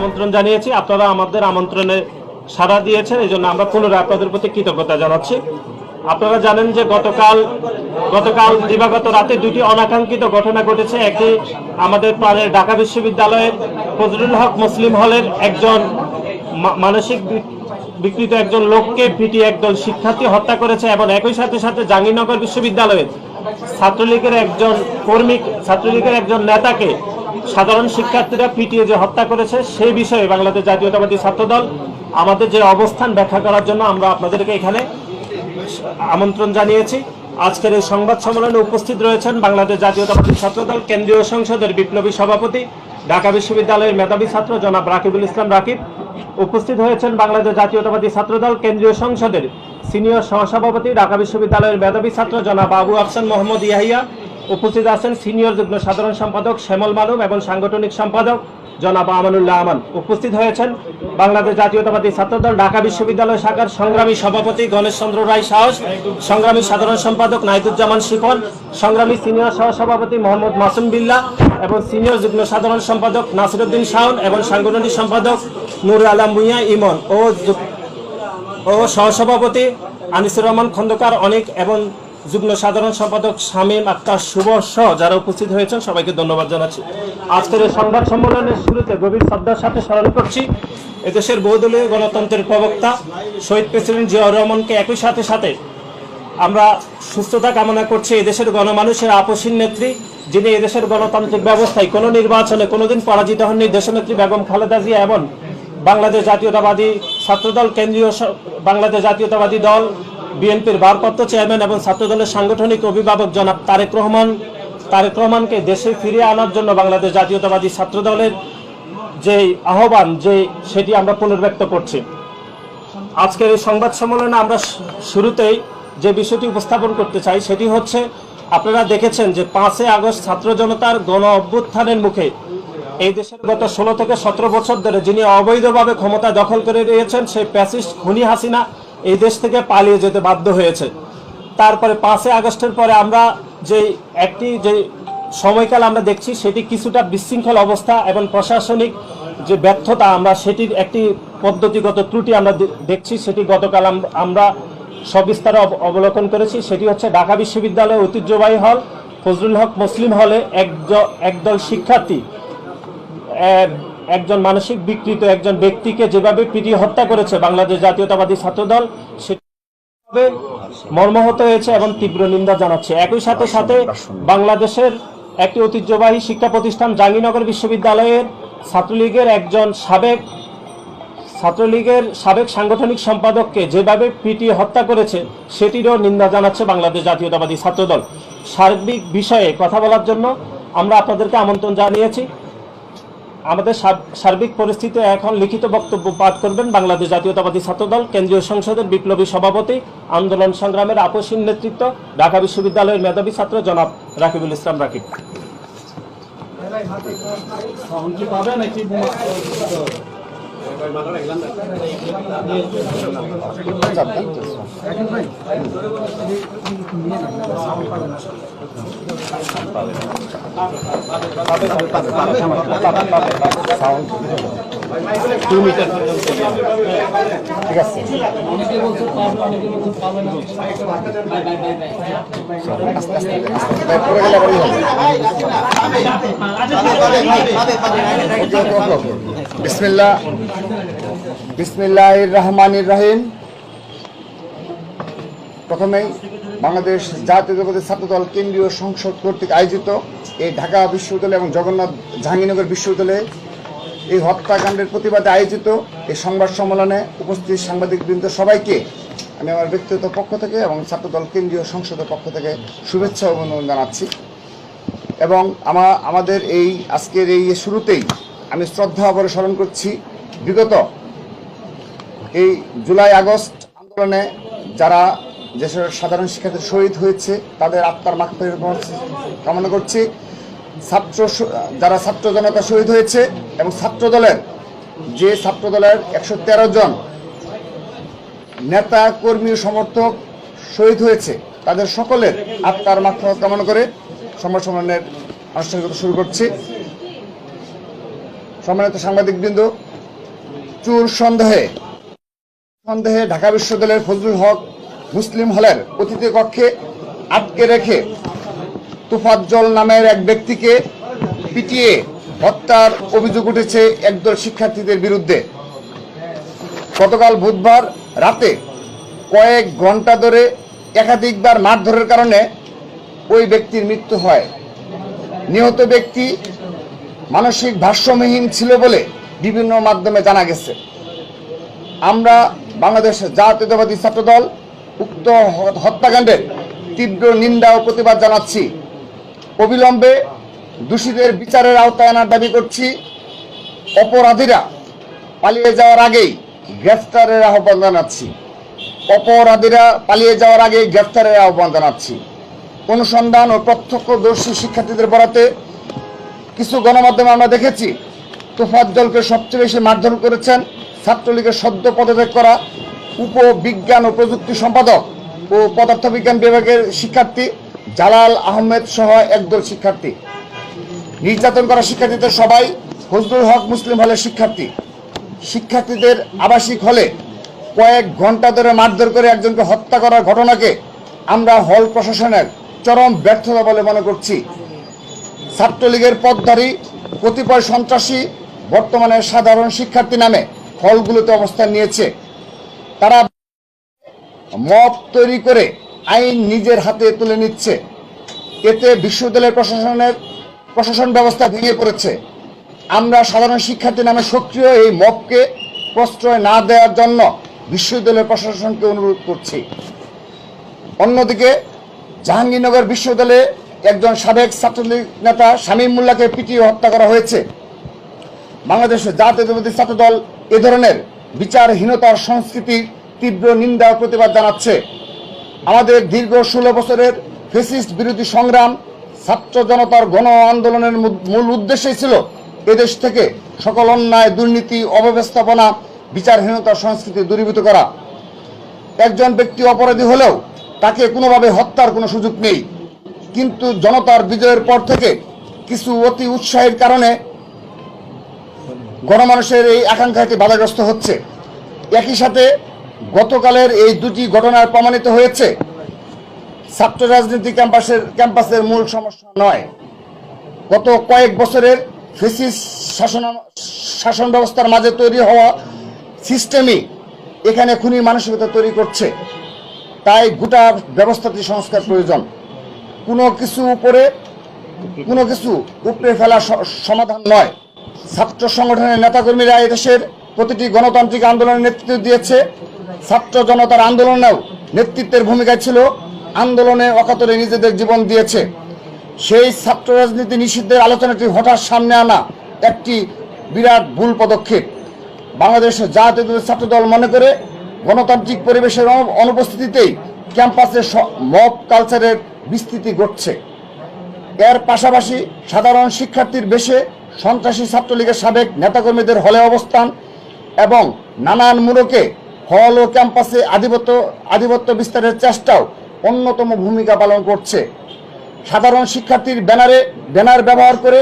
আমন্ত্রণ জানিয়েছি। আপনারা আমাদের আমন্ত্রণে সাড়া দিয়েছেন, এই জন্য আমরা পুনরায় আপনাদের প্রতি কৃতজ্ঞতা জানাচ্ছি। আপনারা জানেন যে গতকাল গতকাল দিবাগত রাতে দুটি অনাকাঙ্ক্ষিত ঘটনা ঘটেছে। একটি আমাদের প্রাণের ঢাকা বিশ্ববিদ্যালয়ের ফজলুল হক মুসলিম হলের একজন মানসিক বিকৃত একজন লোককে পিটিয়ে একদল শিক্ষার্থী হত্যা করেছে এবং একই সাথে সাথে জাহাঙ্গীরনগর বিশ্ববিদ্যালয়ের ছাত্রলীগের একজন কর্মী, ছাত্রলীগের একজন নেতাকে সাধারণ শিক্ষার্থীরা পিটিয়ে যে হত্যা করেছে, সেই বিষয়ে বাংলাদেশ জাতীয়তাবাদী ছাত্রদল আমাদের যে অবস্থান ব্যাখ্যা করার জন্য আমরা আপনাদেরকে এখানে আমন্ত্রণ জানিয়েছি। আজকের এই সংবাদ সম্মেলনে উপস্থিত রয়েছেন বাংলাদেশ জাতীয়তাবাদী ছাত্রদল কেন্দ্রীয় সংসদের বিপ্লবী সভাপতি, ঢাকা বিশ্ববিদ্যালয়ের মেধাবী ছাত্র জনাব রাকিবুল ইসলাম রাকিব। উপস্থিত হয়েছেন বাংলাদেশ জাতীয়তাবাদী ছাত্রদল কেন্দ্রীয় সংসদের সিনিয়র সহসভাপতি, ঢাকা বিশ্ববিদ্যালয়ের মেধাবী ছাত্র জনাব আবু আফসান মোহাম্মদ ইয়াহিয়া উপস্থিত আছেন সিনিয়র যুগ্ম সাধারণ সম্পাদক শ্যামল মালুম এবং সাংগঠনিক সম্পাদক জনাব আমানুল্লাহ আমান। উপস্থিত হয়েছেন বাংলাদেশ জাতীয়তাবাদী ছাত্রদল, ঢাকা বিশ্ববিদ্যালয় শাখার সংগ্রামী সভাপতি গণেশ চন্দ্র রায় সাহস, সংগ্রামী সাধারণ সম্পাদক নাইদুজ্জামান শিকন সংগ্রামী সিনিয়র সহসভাপতি মোহাম্মদ মাসুম বিল্লাহ এবং সিনিয়র যুগ্ম সাধারণ সম্পাদক নাসিরুদ্দিন শাওন এবং সাংগঠনিক সম্পাদক নুর আলম ভুঁইয়া ইমন ও ও সহসভাপতি আনিসুর রহমান খন্দকার অনেক এবং যুগ্ম সাধারণ সম্পাদক শামীম আক্তার শুভ সহ যারা উপস্থিত হয়েছেন, সবাইকে ধন্যবাদ জানাচ্ছি। আজকের এই সংবাদ সম্মেলনের শুরুতে গভীর শ্রদ্ধার সাথে স্মরণ করছি, এদেশের বহুদলীয় গণতন্ত্রের প্রবক্তা শহীদ প্রেসিডেন্ট জিয়াউর রহমানকে একই সাথে সাথে আমরা সুস্থতা কামনা করছি এদেশের গণমানুষের আপসীন নেত্রী, যিনি এদেশের গণতান্ত্রিক ব্যবস্থায় কোনো নির্বাচনে কোনোদিন পরাজিত হননি, দেশনেত্রী বেগম খালেদা জিয়া এবং বাংলাদেশ জাতীয়তাবাদী ছাত্রদল, কেন্দ্রীয় বাংলাদেশ জাতীয়তাবাদী দল বিএনপির ভারপ্রাপ্ত চেয়ারম্যান এবং ছাত্রদলের সাংগঠনিক অভিভাবক জনাব তারেক রহমান। তারেক রহমানকে দেশে ফিরিয়ে আনার জন্য বাংলাদেশ জাতীয়তাবাদী ছাত্রদলের যে আহ্বান যে সেটি আমরা পুনর্ব্যক্ত করছি। আজকের এই সংবাদ সম্মেলনে আমরা শুরুতেই যে বিষয়টি উপস্থাপন করতে চাই, সেটি হচ্ছে আপনারা দেখেছেন যে পাঁচই আগস্ট ছাত্র জনতার গণ অভ্যুত্থানের মুখে এই দেশের গত ষোলো থেকে সতেরো বছর ধরে যিনি অবৈধভাবে ক্ষমতা দখল করে রয়েছেন সেই প্যাসিস্ট খুনি হাসিনা এই দেশ থেকে পালিয়ে যেতে বাধ্য হয়েছে। তারপরে পাঁচই আগস্টের পরে আমরা যে একটি যে সময়কাল আমরা দেখছি, সেটি কিছুটা বিশৃঙ্খল অবস্থা এবং প্রশাসনিক যে ব্যর্থতা আমরা, সেটির একটি পদ্ধতিগত ত্রুটি আমরা দেখছি, সেটি গতকাল আমরা সবিস্তারে অব- অবলোকন করেছি। সেটি হচ্ছে ঢাকা বিশ্ববিদ্যালয়ের ঐতিহ্যবাহী হল, ফজলুল হক মুসলিম হলে একদল শিক্ষার্থী একজন মানসিক বিকৃত একজন ব্যক্তিকে যেভাবে পিটিয়ে হত্যা করেছে বাংলাদেশ জাতীয়তাবাদী ছাত্রদল সেটি ভাবে মর্মাহত হয়েছে এবং তীব্র নিন্দা জানাচ্ছে। একই সাথে সাথে বাংলাদেশের একটি ঐতিহ্যবাহী শিক্ষা প্রতিষ্ঠান জাহাঙ্গীরনগর বিশ্ববিদ্যালয়ের ছাত্রলীগের একজন সাবেক ছাত্রলীগের সাবেক সাংগঠনিক সম্পাদককে যেভাবে পিটিয়ে হত্যা করেছে, সেটিরও নিন্দা জানাচ্ছে বাংলাদেশ জাতীয়তাবাদী ছাত্রদল। সার্বিক বিষয়ে কথা বলার জন্য আমরা আপনাদেরকে আমন্ত্রণ জানিয়েছি। আমাদের সার্বিক পরিস্থিতি এখন লিখিত বক্তব্য পাঠ করবেন বাংলাদেশ জাতীয়তাবাদী ছাত্রদল, কেন্দ্রীয় সংসদের বিপ্লবী সভাপতি, আন্দোলন সংগ্রামের আপসীন নেতৃত্ব, ঢাকা বিশ্ববিদ্যালয়ের মেধাবী ছাত্র জনাব রাকিবুল ইসলাম রাকিব। ঠিক আছে গেলে বিসমিল্লাহ। বিসমিল্লাহ রহমানির রহিম। প্রথমেই বাংলাদেশ জাতীয়তাবাদী ছাত্রদল কেন্দ্রীয় সংসদ কর্তৃক আয়োজিত এই ঢাকা বিশ্ববিদ্যালয় এবং জগন্নাথ জাহাঙ্গীরনগর বিশ্ববিদ্যালয়ে এই হত্যাকাণ্ডের প্রতিবাদে আয়োজিত এই সংবাদ সম্মেলনে উপস্থিত সাংবাদিকবৃন্দ সবাইকে আমি আমার ব্যক্তিগত পক্ষ থেকে এবং ছাত্রদল কেন্দ্রীয় সংসদের পক্ষ থেকে শুভেচ্ছা অভিনন্দন জানাচ্ছি। এবং আমা আমাদের এই আজকের এই শুরুতেই আমি শ্রদ্ধা ভরে স্মরণ করছি। বিগত এই জুলাই আগস্ট আন্দোলনে যারা দেশের সাধারণ শিক্ষার্থী শহীদ হয়েছে, তাদের আত্মার মাগফিরাত কামনা করছি ছাত্র যারা ছাত্র জনতা শহীদ হয়েছে এবং ছাত্র দলের যে ছাত্র দলের একশো তেরো জন নেতা, কর্মী সমর্থক শহীদ হয়েছে, তাদের সকলের আত্মার মাগফিরাত কামনা করে সংবাদ সম্মেলনের আনুষ্ঠানিকতা শুরু করছি। সম্মানিত সাংবাদিকবৃন্দ, চুর সন্দেহে সন্দেহে ঢাকা বিশ্ববিদ্যালয়ের ফজলুল হক মুসলিম হলের অতিথি কক্ষে আটকে রেখে তুফাজ্জল নামের এক ব্যক্তিকে পিটিয়ে হত্যার অভিযোগ উঠেছে একদল শিক্ষার্থীদের বিরুদ্ধে। গতকাল বুধবার রাতে কয়েক ঘণ্টা ধরে একাধিকবার মারধরের কারণে ওই ব্যক্তির মৃত্যু হয়। নিহত ব্যক্তি মানসিক ভারসাম্যহীন ছিল বলে বিভিন্ন মাধ্যমে জানা গেছে। আমরা বাংলাদেশ জাতীয়তাবাদী ছাত্রদল উক্ত হত্যাকাণ্ডের তীব্র নিন্দা ও প্রতিবাদ জানাচ্ছি। অবিলম্বে দোষীদের বিচারের আওতায় আনার দাবি করছি। অপরাধীরা পালিয়ে যাওয়ার আগেই গ্রেফতারের আহ্বান জানাচ্ছি। অপরাধীরা পালিয়ে যাওয়ার আগেই গ্রেফতারের আহ্বান জানাচ্ছি। অনুসন্ধান ও প্রত্যক্ষদর্শী শিক্ষার্থীদের বরাতে কিছু গণমাধ্যমে আমরা দেখেছি তোফাজ্জলকে সবচেয়ে বেশি মারধর করেছেন ছাত্রলীগের সদ্য পদত্যাগ করা উপবিজ্ঞান ও প্রযুক্তি সম্পাদক ও পদার্থবিজ্ঞান বিভাগের শিক্ষার্থী জালাল আহমেদ সহ একদল শিক্ষার্থী। নির্যাতন করা শিক্ষার্থীদের সবাই ফজলুল হক মুসলিম হলের শিক্ষার্থী। শিক্ষার্থীদের আবাসিক হলে কয়েক ঘণ্টা ধরে মারধর করে একজনকে হত্যা করার ঘটনাকে আমরা হল প্রশাসনের চরম ব্যর্থতা বলে মনে করছি। ছাত্রলীগের পদধারী, কতিপয় সন্ত্রাসী, বর্তমানে সাধারণ শিক্ষার্থী নামে হলগুলোতে অবস্থান নিয়েছে। তারা মব তৈরি করে আইন নিজের হাতে তুলে নিচ্ছে। এতে বিশ্ববিদ্যালয় প্রশাসনের প্রশাসন ব্যবস্থা ভেঙে পড়েছে। আমরা সাধারণ শিক্ষার্থী নামে সক্রিয় এই মবকে প্রশ্রয় না দেওয়ার জন্য বিশ্ববিদ্যালয় প্রশাসনকে অনুরোধ করছি। অন্যদিকে জাহাঙ্গীরনগর বিশ্ববিদ্যালয়ে একজন সাবেক ছাত্রলীগ নেতা শামীম মোল্লাকে পিটিয়ে হত্যা করা হয়েছে। বাংলাদেশের জাতীয়তাবাদী ছাত্রদল এ ধরনের বিচারহীনতার সংস্কৃতির তীব্র নিন্দা প্রতিবাদ জানাচ্ছে। আমাদের দীর্ঘ ষোলো বছরের ফেসিস্ট বিরোধী সংগ্রাম ছাত্র জনতার গণ আন্দোলনের মূল উদ্দেশ্যই ছিল এদেশ থেকে সকল অন্যায়, দুর্নীতি, অব্যবস্থাপনা, বিচারহীনতার সংস্কৃতি দূরীভূত করা। একজন ব্যক্তি অপরাধী হলেও তাকে কোনোভাবে হত্যার কোনো সুযোগ নেই। কিন্তু জনতার বিজয়ের পর থেকে কিছু অতি উৎসাহের কারণে গণমানুষের এই আকাঙ্ক্ষাটি বাধাগ্রস্ত হচ্ছে। একই সাথে গতকালের এই দুটি ঘটনার প্রমাণিত হয়েছে, ছাত্র রাজনীতি ক্যাম্পাসের ক্যাম্পাসের মূল সমস্যা নয়। গত কয়েক বছরের ফেসিস শাসন শাসন ব্যবস্থার মাঝে তৈরি হওয়া সিস্টেমই এখানে খুনি মানসিকতা তৈরি করছে। তাই গোটা ব্যবস্থাটি সংস্কার প্রয়োজন। কোনো কিছু উপরে, কোনো কিছু উপড়ে ফেলা সমাধান নয়। ছাত্র সংগঠনের নেতাকর্মীরা এদেশের প্রতিটি গণতান্ত্রিক আন্দোলনের নেতৃত্ব দিয়েছে। ছাত্র জনতার আন্দোলনেও নেতৃত্বের ভূমিকা ছিল। আন্দোলনে অকাতরে নিজেদের জীবন দিয়েছে। সেই ছাত্র রাজনীতি নিষিদ্ধের আলোচনাটি হঠাৎ সামনে আনা একটি বিরাট ভুল পদক্ষেপ। বাংলাদেশ জাতীয় ছাত্রদল মনে করে গণতান্ত্রিক পরিবেশের অনুপস্থিতিতেই ক্যাম্পাসে মব কালচারের বিস্তৃতি ঘটছে। এর পাশাপাশি সাধারণ শিক্ষার্থীর বেশে সন্ত্রাসী ছাত্রলীগের সাবেক নেতাকর্মীদের হলে অবস্থান এবং নানান মূলকে হল ও ক্যাম্পাসে আধিপত্য আধিপত্য বিস্তারের চেষ্টাও অন্যতম ভূমিকা পালন করছে। সাধারণ শিক্ষার্থীর ব্যানারে, ব্যানার ব্যবহার করে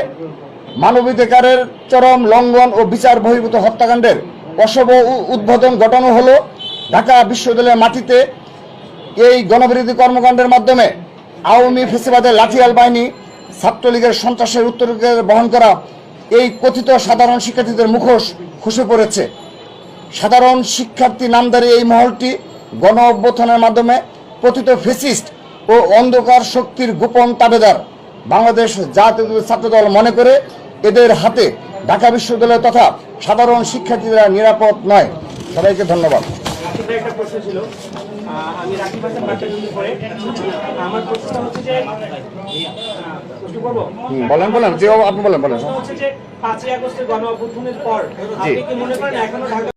মানবাধিকারের চরম লঙ্ঘন ও বিচার বহির্ভূত হত্যাকাণ্ডের অশুভ উদ্বোধন ঘটানো হলো ঢাকা বিশ্ববিদ্যালয়ের মাটিতে। এই গণবিরোধী কর্মকাণ্ডের মাধ্যমে আওয়ামী ফেসিবাদের লাঠিয়াল বাহিনী ছাত্রলীগের সন্ত্রাসের উত্তরাধিকার বহন করা এই কথিত সাধারণ শিক্ষার্থীদের মুখোশ খসে পড়েছে। সাধারণ শিক্ষার্থী নামদারি এই মহলটি গণ অভ্যুত্থানের মাধ্যমে কথিত ফেসিস্ট ও অন্ধকার শক্তির গোপন তাবেদার বাংলাদেশ জাতীয় ছাত্রদল মনে করে এদের হাতে ঢাকা বিশ্ববিদ্যালয় তথা সাধারণ শিক্ষার্থীরা নিরাপদ নয়। সবাইকে ধন্যবাদ। আসলে রাখি প্রশ্ন বাচ্চা জন্য আমি পরে আমার প্রশ্নটা হচ্ছে যে বলেন বলেন যে আপনি বলেন বলেন। হচ্ছে যে পাঁচই আগস্টের গণ অভ্যুত্থানের পর আপনি কি মনে করেন এখনও ঢাকা